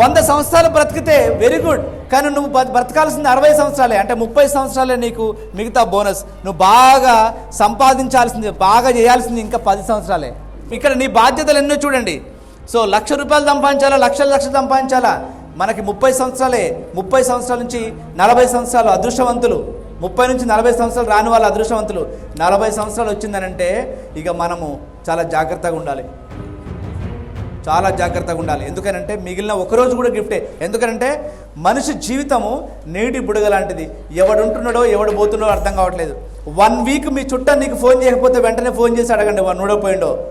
వంద సంవత్సరాలు బ్రతికితే వెరీ గుడ్. కానీ నువ్వు బ్రతకాల్సింది అరవై సంవత్సరాలే అంటే ముప్పై సంవత్సరాలే నీకు మిగతా బోనస్. నువ్వు బాగా సంపాదించాల్సింది బాగా చేయాల్సింది ఇంకా పది సంవత్సరాలే. ఇక్కడ నీ బాధ్యతలు ఎన్నో చూడండి. సో లక్ష రూపాయలు సంపాదించాలా లక్షల లక్షలు సంపాదించాలా? మనకి ముప్పై సంవత్సరాలే. ముప్పై సంవత్సరాల నుంచి నలభై సంవత్సరాలు అదృష్టవంతులు. ముప్పై నుంచి నలభై సంవత్సరాలు రాని వాళ్ళ అదృష్టవంతులు. నలభై సంవత్సరాలు వచ్చిందనంటే ఇక మనము చాలా జాగ్రత్తగా ఉండాలి. చాలా జాగ్రత్తగా ఉండాలి. ఎందుకనంటే మిగిలిన ఒకరోజు కూడా గిఫ్టే. ఎందుకనంటే మనిషి జీవితము నీటి బుడగ లాంటిది. ఎవడుంటున్నాడో ఎవడు పోతున్నాడో అర్థం కావట్లేదు. వన్ వీక్ మీ చుట్టా నీకు ఫోన్ చేయకపోతే వెంటనే ఫోన్ చేసి అడగండి వాడు నూడపోయిండో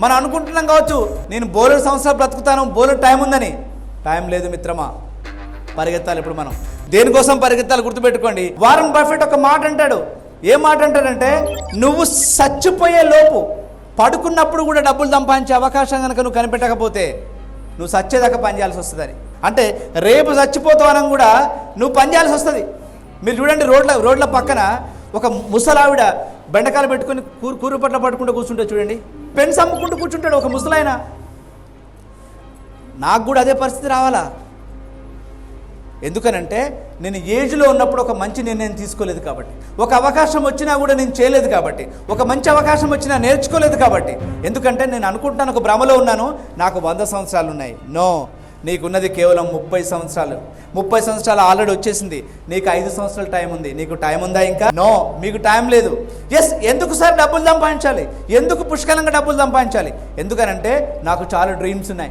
మనం అనుకుంటున్నాం కావచ్చు నేను బోలెడు సంవత్సరాలు బ్రతుకుతాను బోలెడు టైం ఉందని. టైం లేదు మిత్రమా. పరిగెత్తాలి ఇప్పుడు మనం. దేనికోసం పరిగెత్తాలి గుర్తుపెట్టుకోండి. వారం బఫెట్ ఒక మాట అంటాడు. ఏ మాట అంటాడంటే నువ్వు చచ్చిపోయే లోపు పడుకున్నప్పుడు కూడా డబ్బులు సంపాదించే అవకాశం కనుక నువ్వు కనిపెట్టకపోతే నువ్వు సచ్చేదాకా పనిచేయాల్సి వస్తుందని. అంటే రేపు చచ్చిపోతావనం కూడా నువ్వు పనిచేయాల్సి వస్తుంది. మీరు చూడండి రోడ్ల రోడ్ల పక్కన ఒక ముసలావిడ బెండకాయలు పెట్టుకొని కూరు కూరు పట్ల పట్టుకుంటూ కూర్చుంటే చూడండి. పెన్స్ అమ్ముకుంటూ కూర్చుంటాడు ఒక ముసలాయన. నాకు కూడా అదే పరిస్థితి రావాలా? ఎందుకనంటే నేను ఏజ్లో ఉన్నప్పుడు ఒక మంచి నిర్ణయం తీసుకోలేదు కాబట్టి ఒక అవకాశం వచ్చినా కూడా నేను చేయలేదు కాబట్టి ఒక మంచి అవకాశం వచ్చినా నేర్చుకోలేదు కాబట్టి. ఎందుకంటే నేను అనుకుంటున్నాను ఒక భ్రమలో ఉన్నాను నాకు వంద సంవత్సరాలు ఉన్నాయి. నో నీకున్నది కేవలం ముప్పై సంవత్సరాలు. ముప్పై సంవత్సరాలు ఆల్రెడీ వచ్చేసింది. నీకు ఐదు సంవత్సరాల టైం ఉంది. నీకు టైం ఉందా ఇంకా? నో మీకు టైం లేదు. ఎస్ ఎందుకు సార్ డబ్బులు సంపాదించాలి? ఎందుకు పుష్కలంగా డబ్బులు సంపాదించాలి? ఎందుకనంటే నాకు చాలా డ్రీమ్స్ ఉన్నాయి.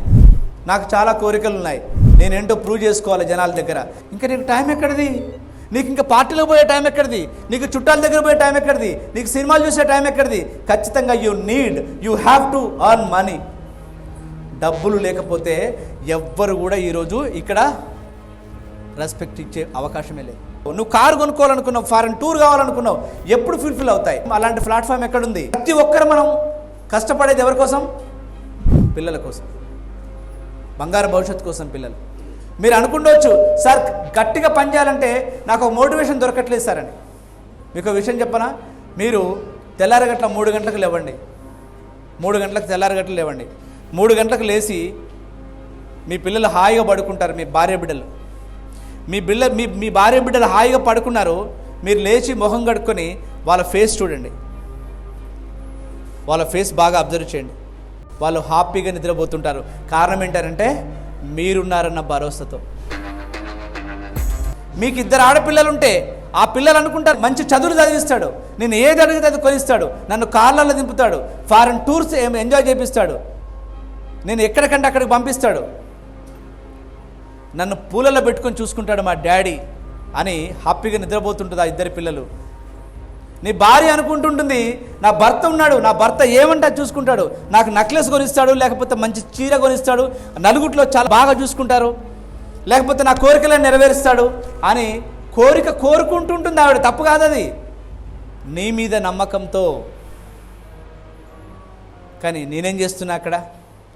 నాకు చాలా కోరికలు ఉన్నాయి. నేనేంటో ప్రూవ్ చేసుకోవాలి జనాల దగ్గర. ఇంకా నీకు టైం ఎక్కడిది? నీకు ఇంకా పార్టీలో పోయే టైం ఎక్కడిది? నీకు చుట్టాల దగ్గర పోయే టైం ఎక్కడిది? నీకు సినిమాలు చూసే టైం ఎక్కడిది? ఖచ్చితంగా you need you have to earn money డబ్బులు లేకపోతే ఎవ్వరు కూడా ఈరోజు ఇక్కడ రెస్పెక్ట్ ఇచ్చే అవకాశమే లేదు. నువ్వు కారు కొనుక్కోవాలనుకున్నావు ఫారెన్ టూర్ కావాలనుకున్నావు ఎప్పుడు ఫుల్ఫిల్ అవుతాయి? అలాంటి ప్లాట్ఫామ్ ఎక్కడుంది? ప్రతి ఒక్కరు మనం కష్టపడేది ఎవరి కోసం? పిల్లల కోసం. బంగారు భవిష్యత్తు కోసం పిల్లలు. మీరు అనుకుండవచ్చు సార్ గట్టిగా పనిచేయాలంటే నాకు ఒక మోటివేషన్ దొరకట్లేదు సార్ అని. మీకు ఒక విషయం చెప్పనా? మీరు తెల్లారగట్ల మూడు గంటలకు లేవండి. మూడు గంటలకు తెల్లారగట్ల లేవండి. మూడు గంటలకు లేచి మీ పిల్లలు హాయిగా పడుకుంటారు మీ భార్య బిడ్డలు. మీ బిడ్డ మీ మీ భార్య బిడ్డలు హాయిగా పడుకున్నారు మీరు లేచి మొహం కడుక్కొని వాళ్ళ ఫేస్ చూడండి. వాళ్ళ ఫేస్ బాగా అబ్జర్వ్ చేయండి. వాళ్ళు హ్యాపీగా నిద్రపోతుంటారు. కారణం ఏంటంటే మీరున్నారన్న భరోసాతో. మీకు ఇద్దరు ఆడపిల్లలు ఉంటే ఆ పిల్లలు అనుకుంటారు మంచి చదువులు చదివిస్తాడు. నేను ఏది అడిగితే అది కొనిస్తాడు. నన్ను కార్లలో దింపుతాడు. ఫారెన్ టూర్స్ ఏం ఎంజాయ్ చేపిస్తాడు. నేను ఎక్కడికంటే అక్కడికి పంపిస్తాడు. నన్ను పూలలో పెట్టుకొని చూసుకుంటాడు మా డాడీ అని హ్యాపీగా నిద్రపోతుంటుంది ఆ ఇద్దరు పిల్లలు. నీ భార్య అనుకుంటుంటుంది నా భర్త ఉన్నాడు నా భర్త ఏమంటా చూసుకుంటాడు. నాకు నెక్లెస్ కొనిస్తాడు లేకపోతే మంచి చీర కొనిస్తాడు నలుగుట్లో చాలా బాగా చూసుకుంటారు. లేకపోతే నా కోరికలను నెరవేరుస్తాడు అని కోరిక కోరుకుంటుంటుంది ఆవిడ తప్పు కాదు అది. నీ మీద నమ్మకంతో. కానీ నేనేం చేస్తున్నా అక్కడ?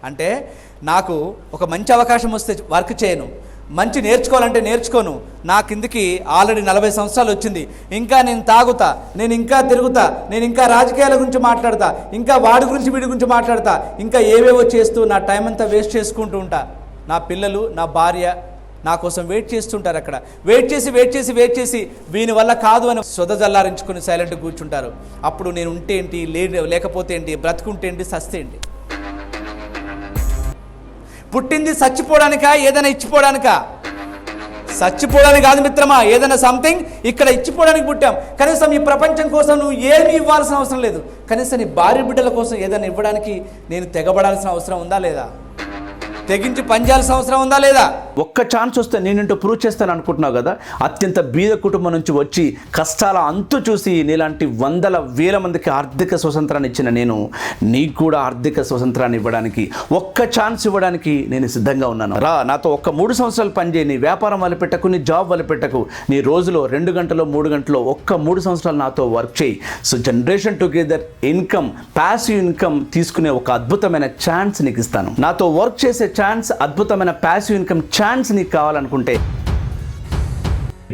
అంటే నాకు ఒక మంచి అవకాశం వస్తే వర్క్ చేయను. మంచి నేర్చుకోవాలంటే నేర్చుకోను. నా కిందికి ఆల్రెడీ నలభై సంవత్సరాలు వచ్చింది. ఇంకా నేను తాగుతా నేను ఇంకా తిరుగుతా నేను ఇంకా రాజకీయాల గురించి మాట్లాడతా ఇంకా వాడి గురించి వీడి గురించి మాట్లాడతా ఇంకా ఏవేవో చేస్తూ నా టైం అంతా వేస్ట్ చేసుకుంటూ ఉంటా. నా పిల్లలు నా భార్య నా కోసం వెయిట్ చేస్తుంటారు అక్కడ. వెయిట్ చేసి వెయిట్ చేసి వెయిట్ చేసి వీని వల్ల కాదు అని సొద జల్లారించుకొని సైలెంట్ కూర్చుంటారు. అప్పుడు నేను ఉంటే ఏంటి లేకపోతే ఏంటి బ్రతుకుంటే ఏంటి సస్తే ఏంటి? పుట్టింది చచ్చిపోవడానికా? ఏదైనా ఇచ్చిపోవడానికా? చచ్చిపోవడానికి కాదు మిత్రమా ఏదైనా సంథింగ్ ఇక్కడ ఇచ్చిపోవడానికి పుట్టాం. కనీసం ఈ ప్రపంచం కోసం నువ్వు ఏమీ ఇవ్వాల్సిన అవసరం లేదు. కనీసం నీ భార్య బిడ్డల కోసం ఏదైనా ఇవ్వడానికి నేను తెగబడాల్సిన అవసరం ఉందా లేదా? తెగించి పనిచేయాల్సిన అవసరం ఉందా లేదా? ఒక్క ఛాన్స్ వస్తే నేనేంటో ప్రూవ్ చేస్తాను అనుకుంటున్నావు కదా? అత్యంత బీద కుటుంబం నుంచి వచ్చి కష్టాల అంతు చూసి నీలాంటి వందల వేల మందికి ఆర్థిక స్వతంత్రాన్ని ఇచ్చిన నేను నీకు కూడా ఆర్థిక స్వతంత్రాన్ని ఇవ్వడానికి ఒక్క ఛాన్స్ ఇవ్వడానికి నేను సిద్ధంగా ఉన్నాను. రా నాతో ఒక్క మూడు సంవత్సరాలు పనిచేయి. నీ వ్యాపారం వలపెట్టకు నీ జాబ్ వలపెట్టకు నీ రోజులో రెండు గంటలో మూడు గంటలో ఒక్క మూడు సంవత్సరాలు నాతో వర్క్ చేయి. So generation together income passive income తీసుకునే ఒక అద్భుతమైన ఛాన్స్ నీకు ఇస్తాను. నాతో వర్క్ చేసే ఛాన్స్ అద్భుతమైన ప్యాసివ్ ఇన్కమ్ ఛాన్స్ ఛాన్స్ నీకు కావాలనుకుంటే.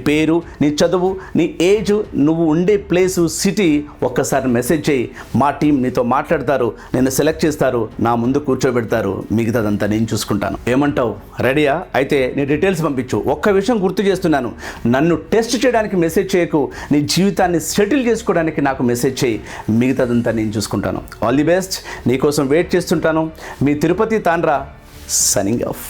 పేరు నీ చదువు నీ ఏజ్ నువ్వు ఉండే ప్లేసు సిటీ ఒక్కసారి మెసేజ్ చేయి. మా టీం నీతో మాట్లాడతారు నేను సెలెక్ట్ చేస్తారు నా ముందు కూర్చోబెడతారు. మిగతాదంతా నేను చూసుకుంటాను. ఏమంటావు? రెడీయా అయితే నీ డీటెయిల్స్ పంపించు. ఒక్క విషయం గుర్తు చేస్తున్నాను. నన్ను టెస్ట్ చేయడానికి మెసేజ్ చేయకు. నీ జీవితాన్ని సెటిల్ చేసుకోవడానికి నాకు మెసేజ్ చేయి. మిగతాదంతా నేను చూసుకుంటాను. ఆల్ ది బెస్ట్ నీకోసం వెయిట్ చేస్తుంటాను. మీ తిరుపతి తాండ్రా. Signing off